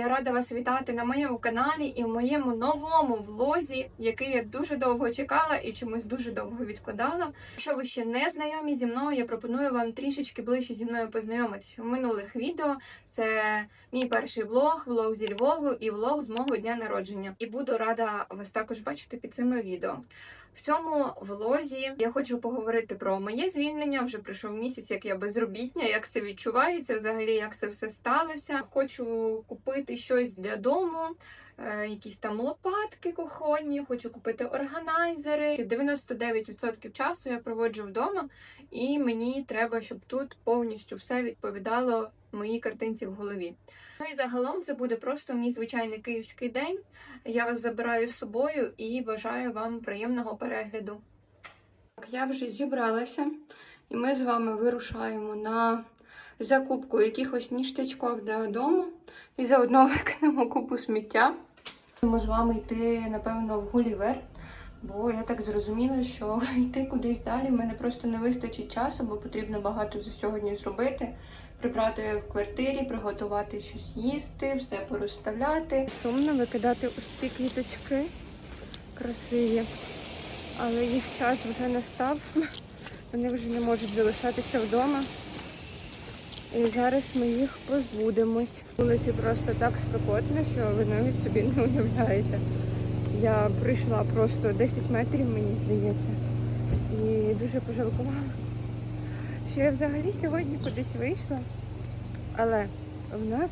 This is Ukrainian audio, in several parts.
я рада вас вітати на моєму каналі і в моєму новому влозі, який я дуже довго чекала і чомусь дуже довго відкладала. Якщо ви ще не знайомі зі мною, я пропоную вам трішечки ближче зі мною познайомитися. В минулих відео це мій перший влог, влог зі Львову і влог з мого дня народження. І буду рада вас також бачити під цими відео. В цьому влозі я хочу поговорити про моє звільнення. Вже пройшов місяць, як я безробітня, як це відчувається, взагалі, як це все сталося. Хочу купити щось для дому, е, якісь там лопатки кухонні, хочу купити органайзери. 99% часу я проводжу вдома, і мені треба, щоб тут повністю все відповідало моїй картинці в голові. Ну і загалом це буде просто мій звичайний київський день. Я вас забираю з собою і бажаю вам приємного перегляду. Так, я вже зібралася, і ми з вами вирушаємо на закупку якихось ніштячків для дому і заодно викинемо купу сміття. Будемо з вами йти, напевно, в Гулівер, бо я так зрозуміла, що йти кудись далі в мене просто не вистачить часу, бо потрібно багато за сьогодні зробити. Прибрати в квартирі, приготувати щось їсти, все порозставляти. Сумно викидати ось ці квіточки красиві, але їх час вже настав. Вони вже не можуть залишатися вдома. І зараз ми їх позбудемось. Вулиці просто так спекотно, що ви навіть собі не уявляєте. Я прийшла просто 10 метрів, мені здається, і дуже пожалкувала, що я взагалі сьогодні кудись вийшла. Але в нас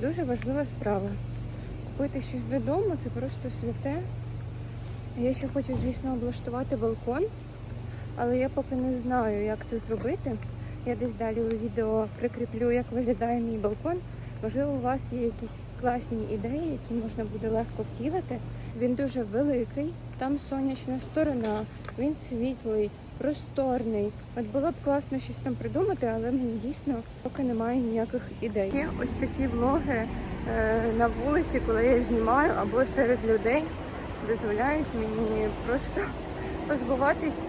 дуже важлива справа. Купити щось додому це просто святе. Я ще хочу, звісно, облаштувати балкон, але я поки не знаю, як це зробити. Я десь далі у відео прикріплю, як виглядає мій балкон. Можливо, у вас є якісь класні ідеї, які можна буде легко втілити. Він дуже великий, там сонячна сторона, він світлий, просторний. От було б класно щось там придумати, але мені дійсно поки немає ніяких ідей. Є ось такі влоги е, на вулиці, коли я знімаю або серед людей, дозволяють мені просто позбуватись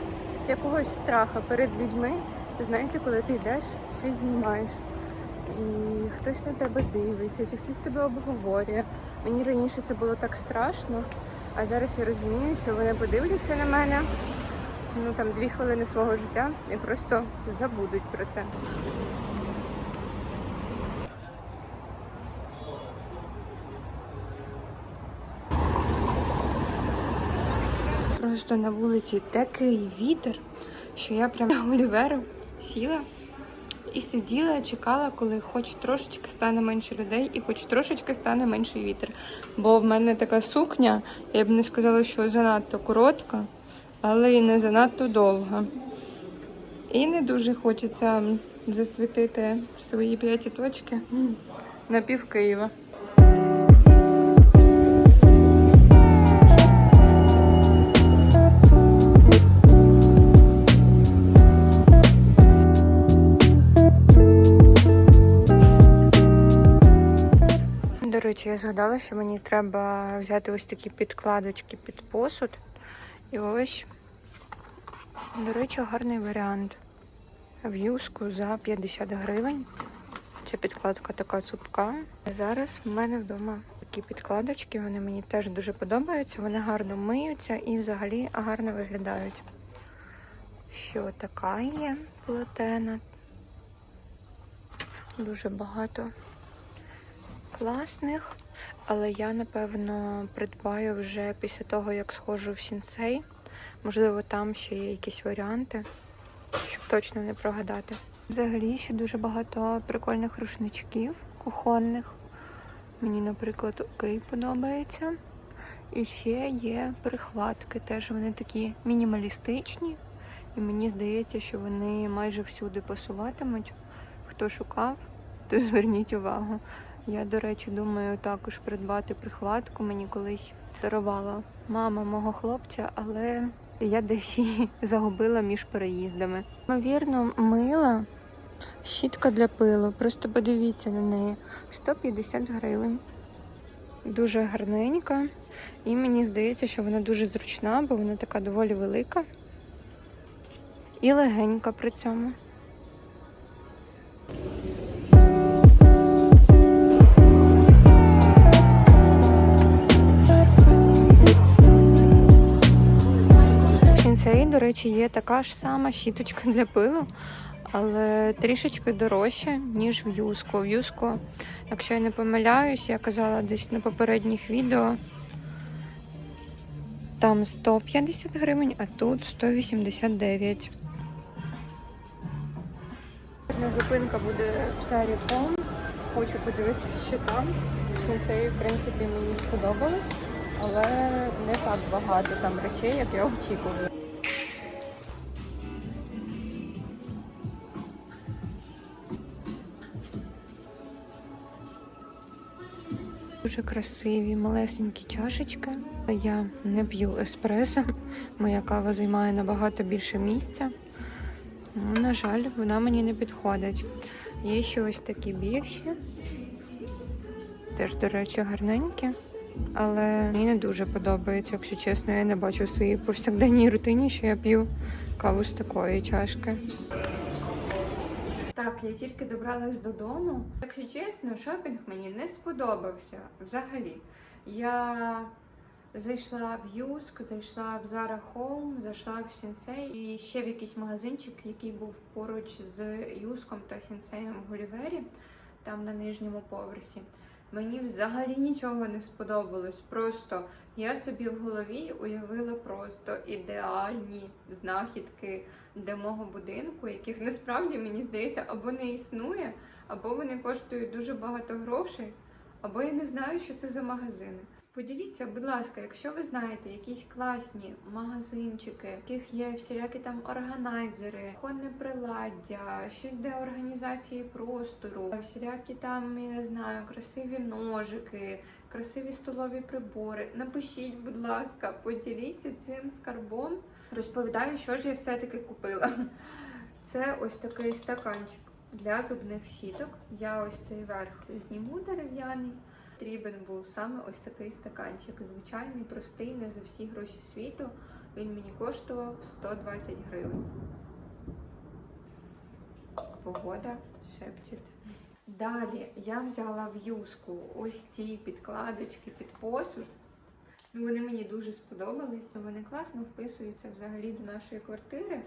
якогось страха перед людьми. Знаєте, коли ти йдеш, щось знімаєш, і хтось на тебе дивиться, чи хтось тебе обговорює. Мені раніше це було так страшно, а зараз я розумію, що вони подивляться на мене ну там дві хвилини свого життя і просто забудуть про це. Просто на вулиці такий вітер, що я прямо на Оліверу сіла і сиділа, чекала, коли хоч трошечки стане менше людей і хоч трошечки стане менший вітер. Бо в мене така сукня, я б не сказала, що занадто коротка, але і не занадто довга. І не дуже хочеться засвітити свої п'яті точки на пів Києва. До речі, я згадала, що мені треба взяти ось такі підкладочки під посуд. І ось, до речі, гарний варіант. В юску за 50 гривень. Ця підкладка така цупка. Зараз в мене вдома такі підкладочки, вони мені теж дуже подобаються. Вони гарно миються і взагалі гарно виглядають. Що така є плетена. Дуже багато класних, але я, напевно, придбаю вже після того, як схожу в сінсей. Можливо, там ще є якісь варіанти, щоб точно не прогадати. Взагалі ще дуже багато прикольних рушничків кухонних. Мені, наприклад, окей подобається. І ще є прихватки. Теж вони такі мінімалістичні. І мені здається, що вони майже всюди пасуватимуть. Хто шукав, то зверніть увагу. Я, до речі, думаю також придбати прихватку. Мені колись дарувала мама мого хлопця, але я десь її загубила між переїздами. Ймовірно, мила щітка для пилу. Просто подивіться на неї. 150 гривень. Дуже гарненька. І мені здається, що вона дуже зручна, бо вона така доволі велика і легенька при цьому. Речі, є така ж сама щіточка для пилу, але трішечки дорожча, ніж в юску. В юску, якщо я не помиляюсь, я казала десь на попередніх відео. Там 150 гривень, а тут 189. Одна зупинка буде в Сарі.ком. Хочу подивитися, що там. Сенсей, в принципі, мені сподобалось, але не так багато там речей, як я очікувала. Красиві малесенькі чашечки. Я не п'ю еспресо. Моя кава займає набагато більше місця. Ну, на жаль, вона мені не підходить. Є ще ось такі більші. Теж, до речі, гарненькі. Але мені не дуже подобається, якщо чесно, я не бачу в своїй повсякденній рутині, що я п'ю каву з такої чашки. Так, я тільки добралась додому. Якщо чесно, шопінг мені не сподобався взагалі. Я зайшла в Юск, зайшла в Zara Home, зайшла в Сінсей і ще в якийсь магазинчик, який був поруч з Юском та Сінсеєм в Гулівері, там на нижньому поверсі. Мені взагалі нічого не сподобалось. Просто я собі в голові уявила просто ідеальні знахідки для мого будинку, яких насправді мені здається або не існує, або вони коштують дуже багато грошей, або я не знаю, що це за магазини. Поділіться, будь ласка, якщо ви знаєте якісь класні магазинчики, в яких є всілякі там органайзери, кухонне приладдя, щось для організації простору, всілякі там, я не знаю, красиві ножики, красиві столові прибори. Напишіть, будь ласка, поділіться цим скарбом. Розповідаю, що ж я все-таки купила. Це ось такий стаканчик для зубних щіток. Я ось цей верх зніму дерев'яний. Потрібен був саме ось такий стаканчик. Звичайний, простий, не за всі гроші світу. Він мені коштував 120 гривень. Погода шепчет. Далі я взяла в юску ось ці підкладочки під посуд. Ну, Вони мені дуже сподобалися. Вони класно вписуються взагалі до нашої квартири.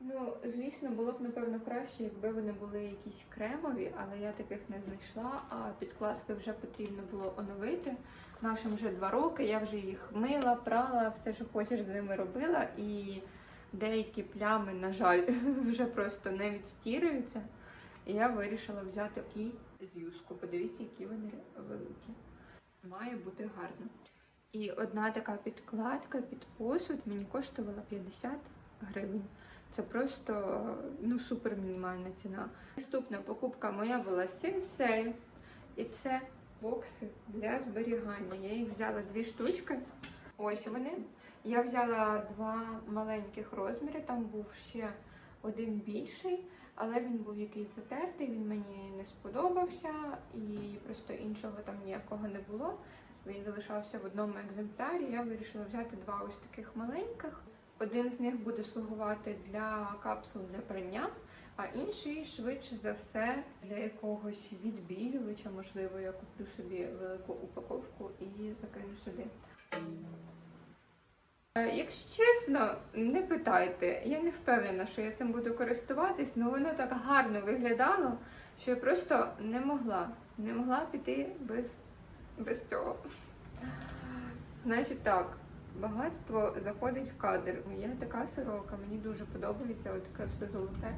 Ну, звісно, було б напевно краще, якби вони були якісь кремові, але я таких не знайшла. А підкладки вже потрібно було оновити. Нашим вже два роки. Я вже їх мила, прала, все, що хочеш з ними робила. І деякі плями, на жаль, вже просто не відстірюються. І я вирішила взяти і з юску. Подивіться, які вони великі. Має бути гарно. І одна така підкладка під посуд мені коштувала 50 гривень. Це просто ну, супер мінімальна ціна. Наступна покупка моя була Sensei. І це бокси для зберігання. Я їх взяла дві штучки. Ось вони. Я взяла два маленьких розміри, там був ще один більший, але він був якийсь затертий, він мені не сподобався і просто іншого там ніякого не було. Він залишався в одному екземплярі. Я вирішила взяти два ось таких маленьких. Один з них буде слугувати для капсул для прання, а інший швидше за все для якогось відбілювача. Можливо, я куплю собі велику упаковку і закину сюди. Е, Якщо чесно, не питайте. Я не впевнена, що я цим буду користуватись, але воно так гарно виглядало, що я просто не могла. Не могла піти без, без цього. Значить так, багатство заходить в кадр. Я така сорока, мені дуже подобається таке все золоте.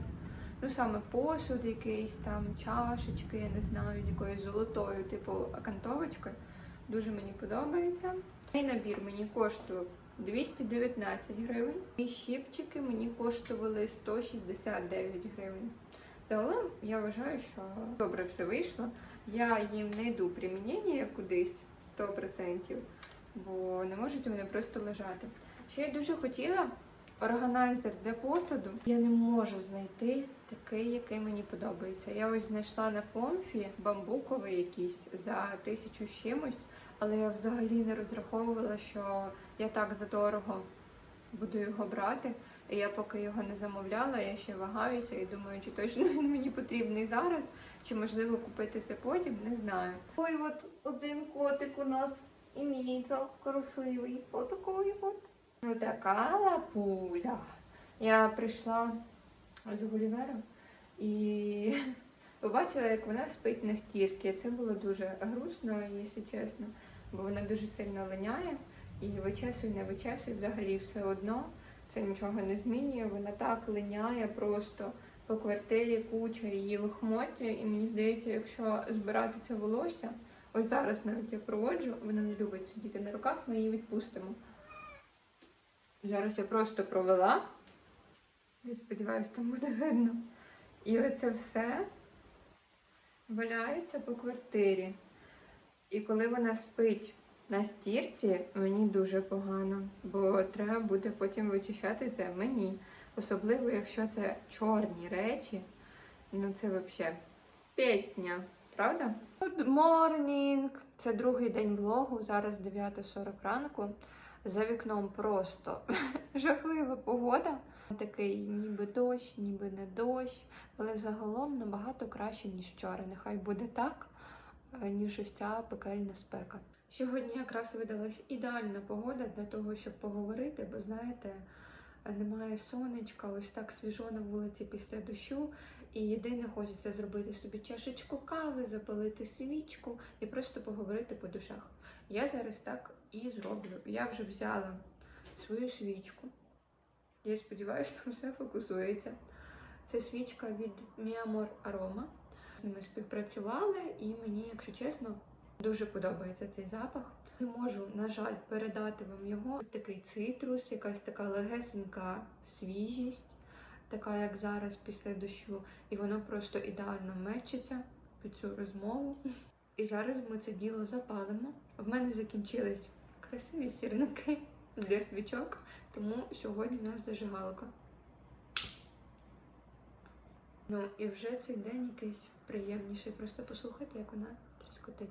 Ну саме посуд якийсь там, чашечки, я не знаю, з якоюсь золотою, типу акантовочкою. Дуже мені подобається. Цей набір мені коштував 219 гривень. І щіпчики мені коштували 169 гривень. Загалом я вважаю, що добре все вийшло. Я їм знайду примінення кудись 100%, бо не можуть вони просто лежати. Ще я дуже хотіла органайзер для посуду. Я не можу знайти такий, який мені подобається. Я ось знайшла на помфі бамбуковий якийсь за тисячу чимось, але я взагалі не розраховувала, що я так задорого буду його брати. І я поки його не замовляла, я ще вагаюся і думаю, чи точно він мені потрібний зараз, чи можливо купити це потім, не знаю. Ой, от один котик у нас іміється красивий. Отакий от. Ну така лапуля. Я прийшла з Гулівера і побачила, як вона спить на стірці. Це було дуже грустно, якщо чесно, бо вона дуже сильно линяє і вичесує, не вичесує, взагалі все одно. Це нічого не змінює. Вона так линяє просто по квартирі куча її лохмоття, і мені здається, якщо збирати це волосся, ось зараз навіть я проводжу, вона не любить сидіти на руках, ми її відпустимо. Зараз я просто провела. Я сподіваюся, там буде видно. І оце все валяється по квартирі. І коли вона спить на стірці, мені дуже погано, бо треба буде потім вичищати це мені. Особливо, якщо це чорні речі. Ну це взагалі пісня, правда? Good morning! Це другий день влогу, зараз 9.40 ранку. За вікном просто жахлива погода. Такий ніби дощ, ніби не дощ, але загалом набагато краще, ніж вчора. Нехай буде так, ніж ось ця пекельна спека. Сьогодні якраз видалась ідеальна погода для того, щоб поговорити, бо знаєте, е, немає сонечка, ось так свіжо на вулиці після дощу. І єдине хочеться зробити собі чашечку кави, запалити свічку і просто поговорити по душах. Я зараз так і зроблю. Я вже взяла свою свічку. Я сподіваюся, що все фокусується. Це свічка від Miamor Aroma. З ними співпрацювали, і мені, якщо чесно, дуже подобається цей запах. Не можу, на жаль, передати вам його. Такий цитрус, якась така легесенька свіжість, така як зараз після дощу, і воно просто ідеально мечиться під цю розмову. І зараз ми це діло запалимо. В мене закінчились красиві сірники для свічок, тому сьогодні у нас зажигалка. Ну і вже цей день якийсь приємніший. Просто послухайте, як вона тріскотить.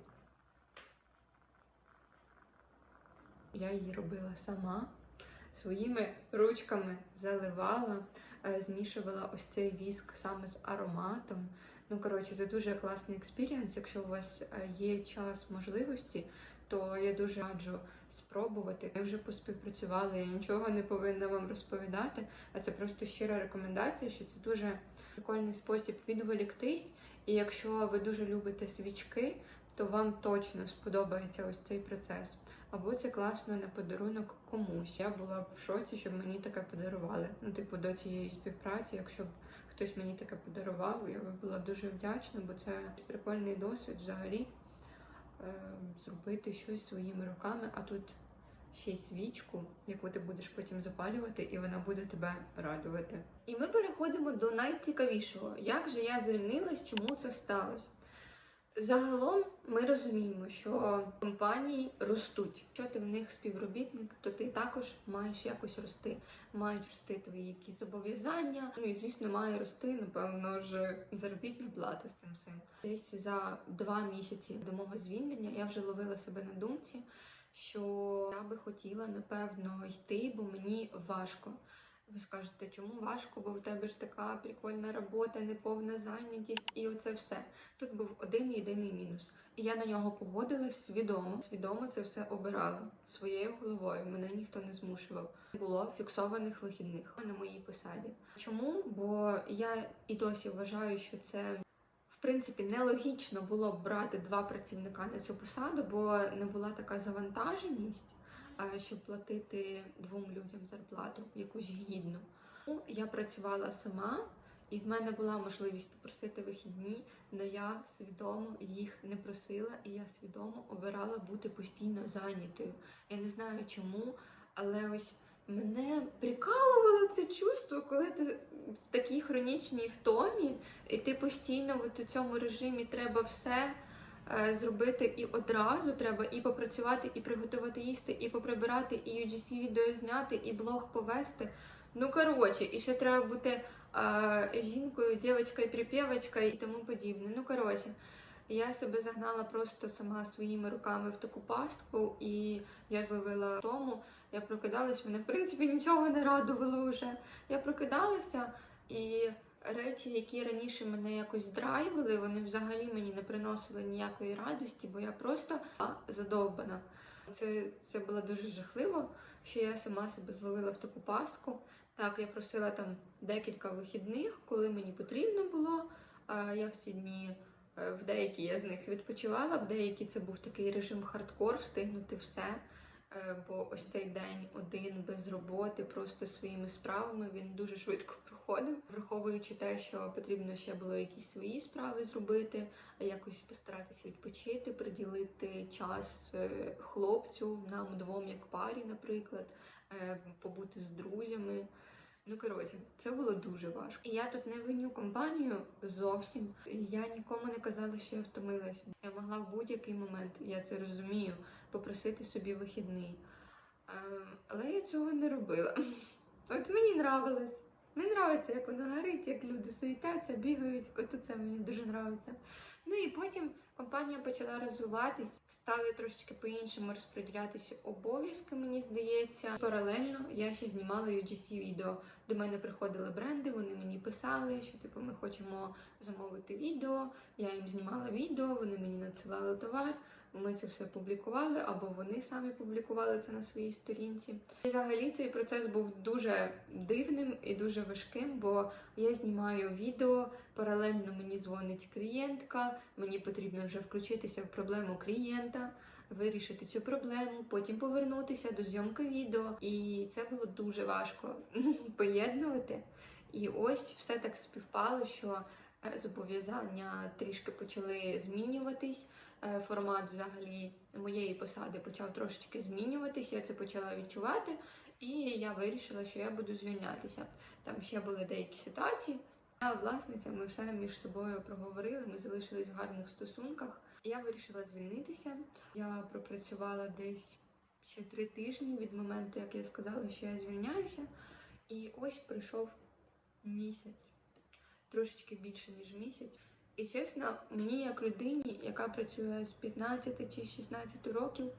Я її робила сама, своїми ручками заливала, е, змішувала ось цей віск саме з ароматом. Ну, коротше, це дуже класний експірієнс. Якщо у вас е, є час, можливості, то я дуже раджу спробувати. Ми вже поспівпрацювали, я нічого не повинна вам розповідати, а це просто щира рекомендація, що це дуже прикольний спосіб відволіктись. І якщо ви дуже любите свічки, то вам точно сподобається ось цей процес. Або це класно на подарунок комусь. Я була б в шоці, щоб мені таке подарували. Ну, типу, до цієї співпраці, якщо б хтось мені таке подарував, я би була дуже вдячна, бо це прикольний досвід взагалі зробити щось своїми руками, а тут ще свічку, яку ти будеш потім запалювати, і вона буде тебе радувати. І ми переходимо до найцікавішого. Як же я звільнилась, чому це сталося? Загалом ми розуміємо, що компанії ростуть. Якщо ти в них співробітник, то ти також маєш якось рости. Мають рости твої якісь зобов'язання. Ну і звісно, має рости, напевно, ж заробітна плата з цим всім. Десь за два місяці до мого звільнення я вже ловила себе на думці, що я би хотіла напевно йти, бо мені важко. Ви скажете, чому важко, бо в тебе ж така прикольна робота, неповна зайнятість, і оце все. Тут був один єдиний мінус. І я на нього погодилась свідомо. Свідомо це все обирала своєю головою. Мене ніхто не змушував. Не було фіксованих вихідних на моїй посаді. Чому? Бо я і досі вважаю, що це. В принципі, нелогічно було б брати два працівника на цю посаду, бо не була така завантаженість щоб платити двом людям зарплату якусь гідну. Ну, Я працювала сама, і в мене була можливість попросити вихідні, але я свідомо їх не просила, і я свідомо обирала бути постійно зайнятою. Я не знаю чому, але ось мене прикалувало це чувство, коли ти в такій хронічній втомі, і ти постійно у цьому режимі треба все зробити і одразу треба і попрацювати, і приготувати їсти, і поприбирати, і UGC відео зняти, і блог повести. Ну коротше, і ще треба бути е, жінкою, дівчинкою, припівочкою і тому подібне. Ну коротше, я себе загнала просто сама своїми руками в таку пастку, і я зловила тому. Я прокидалась, мене в принципі нічого не радувало вже. Я прокидалася і речі, які раніше мене якось драйвили, вони взагалі мені не приносили ніякої радості, бо я просто задовбана. Це, це було дуже жахливо, що я сама себе зловила в таку пастку. Так, я просила там декілька вихідних, коли мені потрібно було. Я всі дні е, в деякі я з них відпочивала, в деякі це був такий режим хардкор, встигнути все. Е, Бо ось цей день один без роботи, просто своїми справами він дуже швидко проходив, враховуючи те, що потрібно ще було якісь свої справи зробити, а якось постаратися відпочити, приділити час е, хлопцю, нам двом як парі, наприклад, е, побути з друзями. Ну, коротше, це було дуже важко. Я тут не виню компанію зовсім. Я нікому не казала, що я втомилася. Я могла в будь-який момент, я це розумію, попросити собі вихідний. Але я цього не робила. От мені нравилось. Мені нравиться, як воно горить, як люди суетяться, бігають. От це мені дуже нравиться. Ну і потім компанія почала розвиватись, стали трошечки по-іншому розподілятися обов'язки, мені здається. Паралельно я ще знімала UGC відео. До мене приходили бренди, вони мені писали, що типу ми хочемо замовити відео. Я їм знімала відео, вони мені надсилали товар. Ми це все публікували, або вони самі публікували це на своїй сторінці. І взагалі цей процес був дуже дивним і дуже важким, бо я знімаю відео, паралельно мені дзвонить клієнтка, мені потрібно вже включитися в проблему клієнта, вирішити цю проблему, потім повернутися до зйомки відео. І це було дуже важко поєднувати. І ось все так співпало, що е, зобов'язання трішки почали змінюватись. Е, Формат взагалі моєї посади почав трошечки змінюватись, я це почала відчувати, і я вирішила, що я буду звільнятися. Там ще були деякі ситуації. А власниця, ми все між собою проговорили, ми залишились в гарних стосунках. Я вирішила звільнитися. Я пропрацювала десь ще три тижні від моменту, як я сказала, що я звільняюся. І ось прийшов місяць, трошечки більше, ніж місяць. І чесно, мені як людині, яка працює з 15 чи 16 років,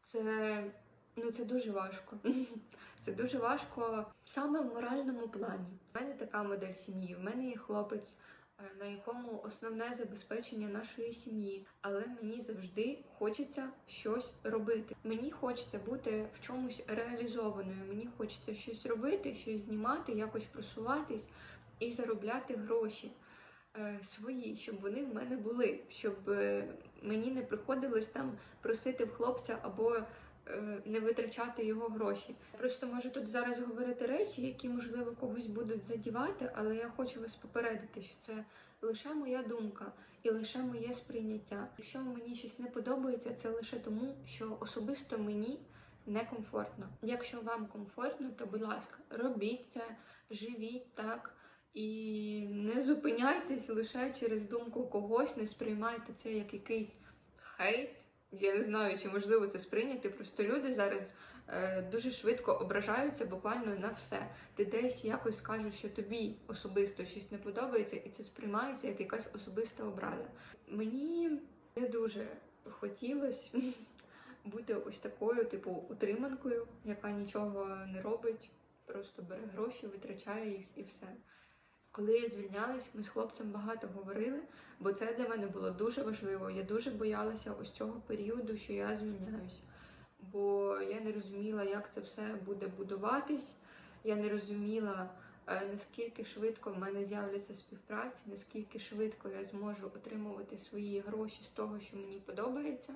це, ну, це дуже важко. Це дуже важко саме в моральному плані. У мене така модель сім'ї. В мене є хлопець, на якому основне забезпечення нашої сім'ї. Але мені завжди хочеться щось робити. Мені хочеться бути в чомусь реалізованою. Мені хочеться щось робити, щось знімати, якось просуватись і заробляти гроші е, свої, щоб вони в мене були, щоб е, мені не приходилось там просити в хлопця або е, не витрачати його гроші. Просто можу тут зараз говорити речі, які можливо когось будуть задівати, але я хочу вас попередити, що це лише моя думка і лише моє сприйняття. Якщо мені щось не подобається, це лише тому, що особисто мені некомфортно. Якщо вам комфортно, то будь ласка, робіть це, живіть так. І не зупиняйтесь лише через думку когось, не сприймайте це як якийсь хейт. Я не знаю, чи можливо це сприйняти. Просто люди зараз е, дуже швидко ображаються буквально на все. Ти десь якось скажеш, що тобі особисто щось не подобається, і це сприймається як якась особиста образа. Мені не дуже хотілося бути ось такою, типу, утриманкою, яка нічого не робить, просто бере гроші, витрачає їх і все. Коли я звільнялась, ми з хлопцем багато говорили, бо це для мене було дуже важливо. Я дуже боялася ось цього періоду, що я звільняюсь. Бо я не розуміла, як це все буде будуватись. Я не розуміла, е, наскільки швидко в мене з'являться співпраці, наскільки швидко я зможу отримувати свої гроші з того, що мені подобається.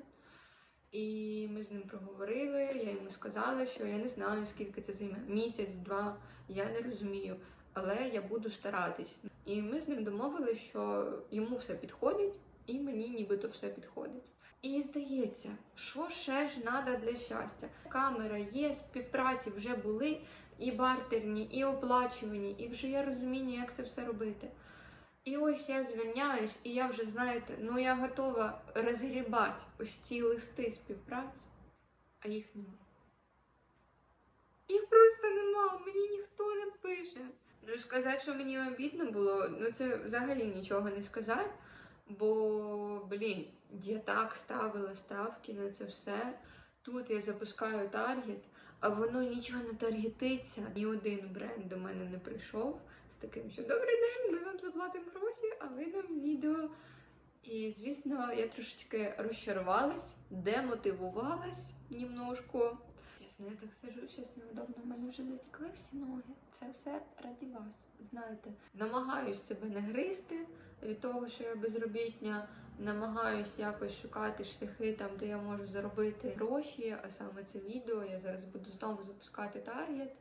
І ми з ним проговорили. Я йому сказала, що я не знаю, скільки це займе місяць-два. Я не розумію але я буду старатись. І ми з ним домовилися, що йому все підходить, і мені нібито все підходить. І здається, що ще ж треба для щастя? Камера є, співпраці вже були і бартерні, і оплачувані, і вже є розуміння, як це все робити. І ось я звільняюсь, і я вже, знаєте, ну я готова розгрібати ось ці листи співпраці, а їх нема. Їх просто нема, мені ніхто не пише. Ну, сказати, що мені обідно було, ну це взагалі нічого не сказати. Бо, блін, я так ставила ставки на це все. Тут я запускаю таргет, а воно нічого не таргетиться. Ні один бренд до мене не прийшов з таким, що добрий день, ми вам заплатимо гроші, а ви нам відео. І, звісно, я трошечки розчарувалась, демотивувалась немножко. Я так сижу, щось неудобно. У мене вже затекли всі ноги. Це все раді вас. Знаєте, намагаюсь себе не гризти від того, що я безробітня. Намагаюсь якось шукати шляхи там, де я можу заробити гроші, а саме це відео. Я зараз буду знову запускати таргет,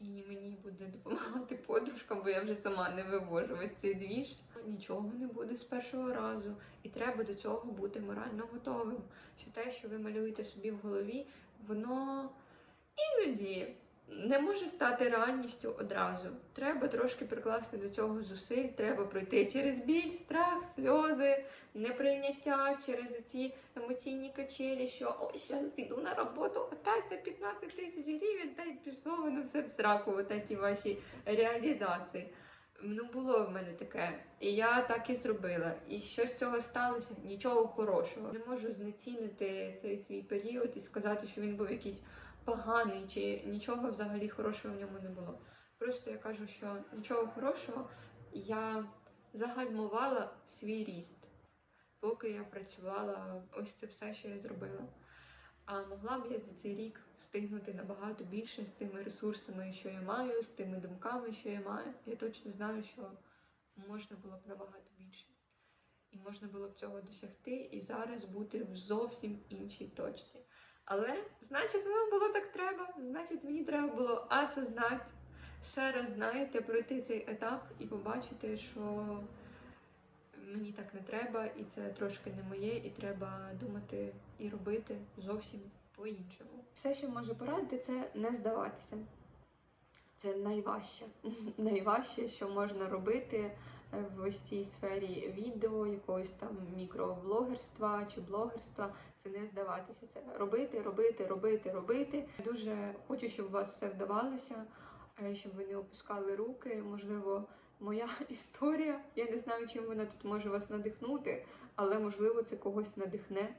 і мені буде допомагати подружка, бо я вже сама не вивожу весь цей двіж. Нічого не буде з першого разу, і треба до цього бути морально готовим. Що те, що ви малюєте собі в голові, воно іноді не може стати реальністю одразу. Треба трошки прикласти до цього зусиль, треба пройти через біль, страх, сльози, неприйняття, через ці емоційні качелі, що ой, зараз піду на роботу, опять за 15 тисяч гривень, та й пішло воно все в сраку, ті ваші реалізації. Ну, було в мене таке. І я так і зробила. І що з цього сталося? Нічого хорошого. Не можу знецінити цей свій період і сказати, що він був якийсь поганий, чи нічого взагалі хорошого в ньому не було. Просто я кажу, що нічого хорошого я загальмувала свій ріст, поки я працювала ось це все, що я зробила. А могла б я за цей рік встигнути набагато більше з тими ресурсами, що я маю, з тими думками, що я маю. Я точно знаю, що можна було б набагато більше. І можна було б цього досягти і зараз бути в зовсім іншій точці. Але, значить, воно було так треба. Значить, мені треба було осознати, ще раз, знаєте, пройти цей етап і побачити, що мені так не треба, і це трошки не моє, і треба думати і робити зовсім по-іншому. Все, що можу порадити, це не здаватися. Це найважче. найважче, що можна робити в ось цій сфері відео, якогось там мікроблогерства чи блогерства. Це не здаватися. Це робити, робити, робити, робити. Дуже хочу, щоб у вас все вдавалося, е, щоб ви не опускали руки. Можливо, моя історія. Я не знаю, чим вона тут може вас надихнути, але можливо це когось надихне.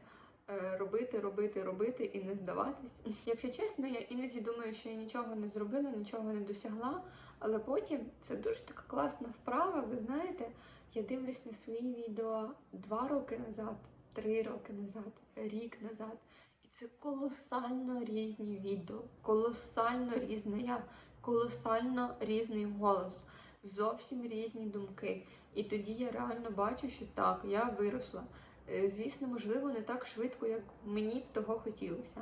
е, Робити, робити, робити і не здаватись. Якщо чесно, я іноді думаю, що я нічого не зробила, нічого не досягла, але потім це дуже така класна вправа. Ви знаєте, я дивлюсь на свої відео два роки назад, три роки назад, рік назад. І це колосально різні відео, колосально різне я, колосально різний голос, зовсім різні думки. І тоді я реально бачу, що так, я виросла. Е, Звісно, можливо, не так швидко, як мені б того хотілося.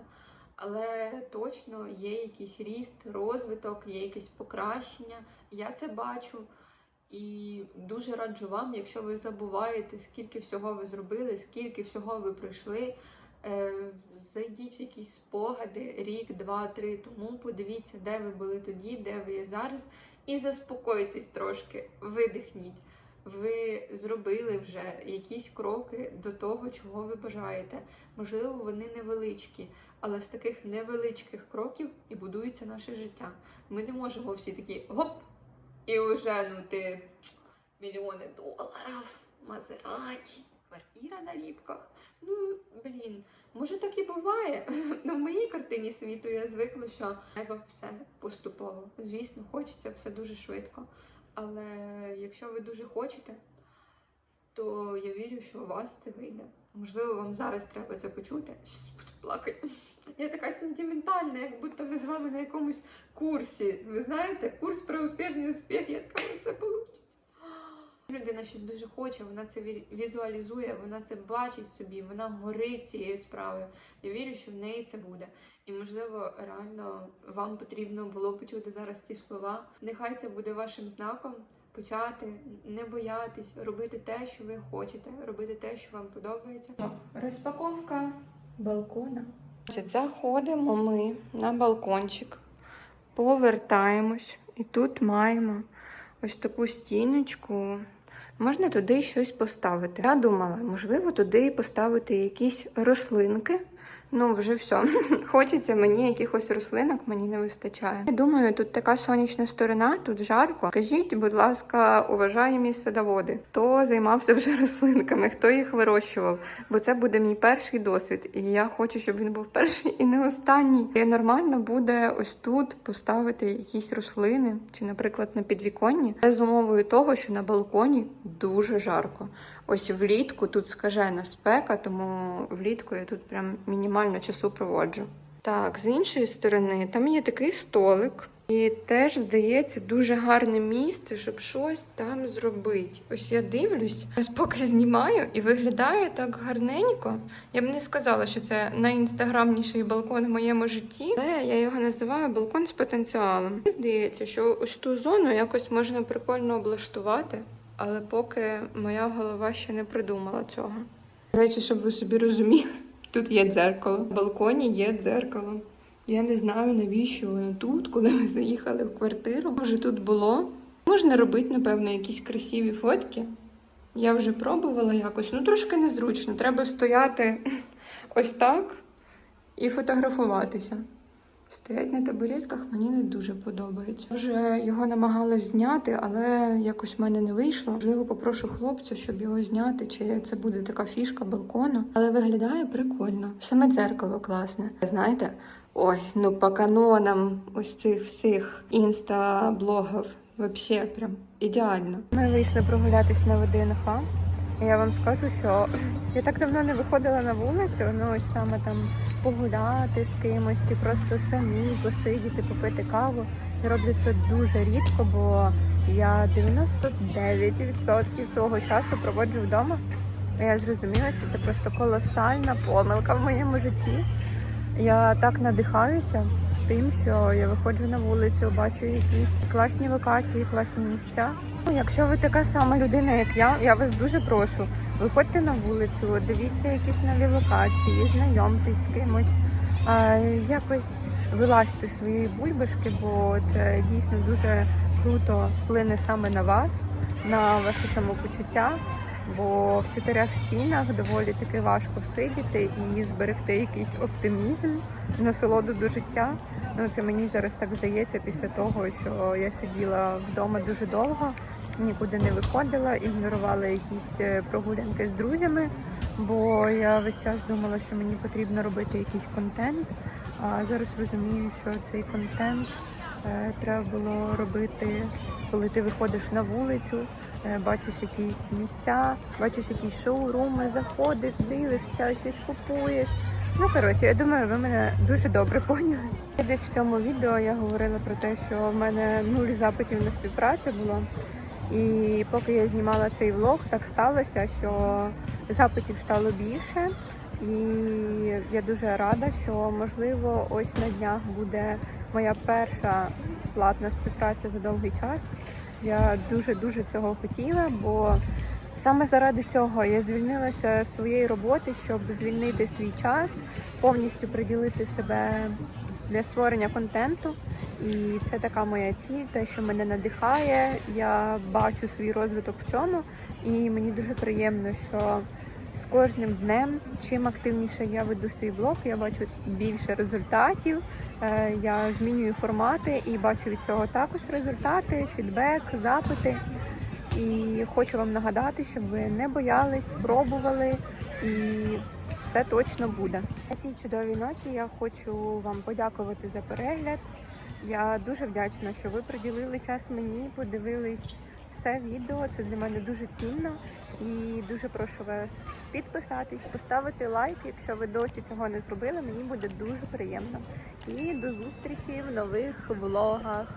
Але точно є якийсь ріст, розвиток, є якесь покращення. Я це бачу. І дуже раджу вам, якщо ви забуваєте, скільки всього ви зробили, скільки всього ви пройшли. е, Зайдіть в якісь спогади рік, два, три тому. Подивіться, де ви були тоді, де ви є зараз, і заспокойтесь трошки, видихніть. Ви зробили вже якісь кроки до того, чого ви бажаєте. Можливо, вони невеличкі, але з таких невеличких кроків і будується наше життя. Ми не можемо всі такі гоп, і вже ну ти мільйони доларів, Мазераті, квартира на ліпках. Ну, блін, може так і буває. Ну, в моїй картині світу я звикла, що треба все поступово. Звісно, хочеться все дуже швидко. Але якщо ви дуже хочете, то я вірю, що у вас це вийде. Можливо, вам зараз треба це почути. Буду плакати. Я така сентиментальна, як будто ми з вами на якомусь курсі. Ви знаєте, курс про успішний успіх, я така «У все вийде. Людина щось дуже хоче, вона це ві- візуалізує, вона це бачить собі, вона горить цією справою. Я вірю, що в неї це буде. І можливо, реально вам потрібно було почути зараз ці слова. Нехай це буде вашим знаком почати, не боятись, робити те, що ви хочете, робити те, що вам подобається. Розпаковка балкона. Заходимо ми на балкончик, повертаємось, і тут маємо ось таку стіночку. Можна туди щось поставити. Я думала, можливо, туди поставити якісь рослинки. Ну, вже все. Хочеться мені якихось рослинок, мені не вистачає. Я думаю, тут така сонячна сторона, тут жарко. Скажіть, будь ласка, уважаємі садоводи, хто займався вже рослинками, хто їх вирощував? Бо це буде мій перший досвід, і я хочу, щоб він був перший і не останній. І нормально буде ось тут поставити якісь рослини, чи, наприклад, на підвіконні, Це з умовою того, що на балконі дуже жарко. Ось влітку тут скажена спека, тому влітку я тут прям мінімально часу проводжу. Так, з іншої сторони, там є такий столик. І теж здається дуже гарне місце, щоб щось там зробити. Ось я дивлюсь, ось поки знімаю, і виглядає так гарненько. Я б не сказала, що це найінстаграмніший балкон в моєму житті, але я його називаю балкон з потенціалом. Мені здається, що ось ту зону якось можна прикольно облаштувати, але поки моя голова ще не придумала цього. До речі, щоб ви собі розуміли, тут є дзеркало. В балконі є дзеркало. Я не знаю, навіщо воно тут, коли ми заїхали в квартиру. Вже тут було. Можна робити, напевно, якісь красиві фотки. Я вже пробувала якось. Ну, трошки незручно. Треба стояти ось так і фотографуватися. Стоять на табуретках мені не дуже подобається. Вже його намагалась зняти, але якось в мене не вийшло. Можливо, попрошу хлопця, щоб його зняти, чи це буде така фішка балкону. Але виглядає прикольно. Саме дзеркало класне. Знаєте, ой, ну по канонам ось цих всіх інста-блогів. Вообще прям ідеально. Ми вийшли прогулятись на ВДНХ. Я вам скажу, що я так давно не виходила на вулицю, ну ось саме там погуляти з кимось, чи просто самі посидіти, попити каву. Я роблю це дуже рідко, бо я 99% свого часу проводжу вдома. Я зрозуміла, що це просто колосальна помилка в моєму житті. Я так надихаюся тим, що я виходжу на вулицю, бачу якісь класні локації, класні місця. Ну, Якщо ви така сама людина, як я, я вас дуже прошу. Виходьте на вулицю, дивіться якісь нові локації, знайомтесь з кимось, якось вилазьте з своєї бульбашки, бо це дійсно дуже круто вплине саме на вас, на ваше самопочуття. Бо в чотирьох стінах доволі таки важко всидіти і зберегти якийсь оптимізм, насолоду до життя. Ну це мені зараз так здається після того, що я сиділа вдома дуже довго, нікуди не виходила, ігнорувала якісь е, прогулянки з друзями, бо я весь час думала, що мені потрібно робити якийсь контент. А зараз розумію, що цей контент е, треба було робити, коли ти виходиш на вулицю. Е, Бачиш якісь місця, бачиш якісь шоуруми, заходиш, дивишся, щось купуєш. Ну коротше, я думаю, ви мене дуже добре поняли. Десь в цьому відео я говорила про те, що в мене нуль запитів на співпрацю було. І поки я знімала цей влог, так сталося, що запитів стало більше. І я дуже рада, що можливо ось на днях буде моя перша платна співпраця за довгий час. Я дуже дуже цього хотіла, бо саме заради цього я звільнилася з своєї роботи, щоб звільнити свій час, повністю приділити себе для створення контенту. І це така моя ціль, те, що мене надихає. Я бачу свій розвиток в цьому, і мені дуже приємно, що з кожним днем, чим активніше я веду свій блог, я бачу більше результатів. Е, Я змінюю формати і бачу від цього також результати, фідбек, запити. І хочу вам нагадати, щоб ви не боялись, пробували і все точно буде. На цій чудовій ноті я хочу вам подякувати за перегляд. Я дуже вдячна, що ви приділили час мені, подивились все відео. Це для мене дуже цінно. І дуже прошу вас підписатись, поставити лайк, якщо ви досі цього не зробили. Мені буде дуже приємно. І до зустрічі в нових влогах.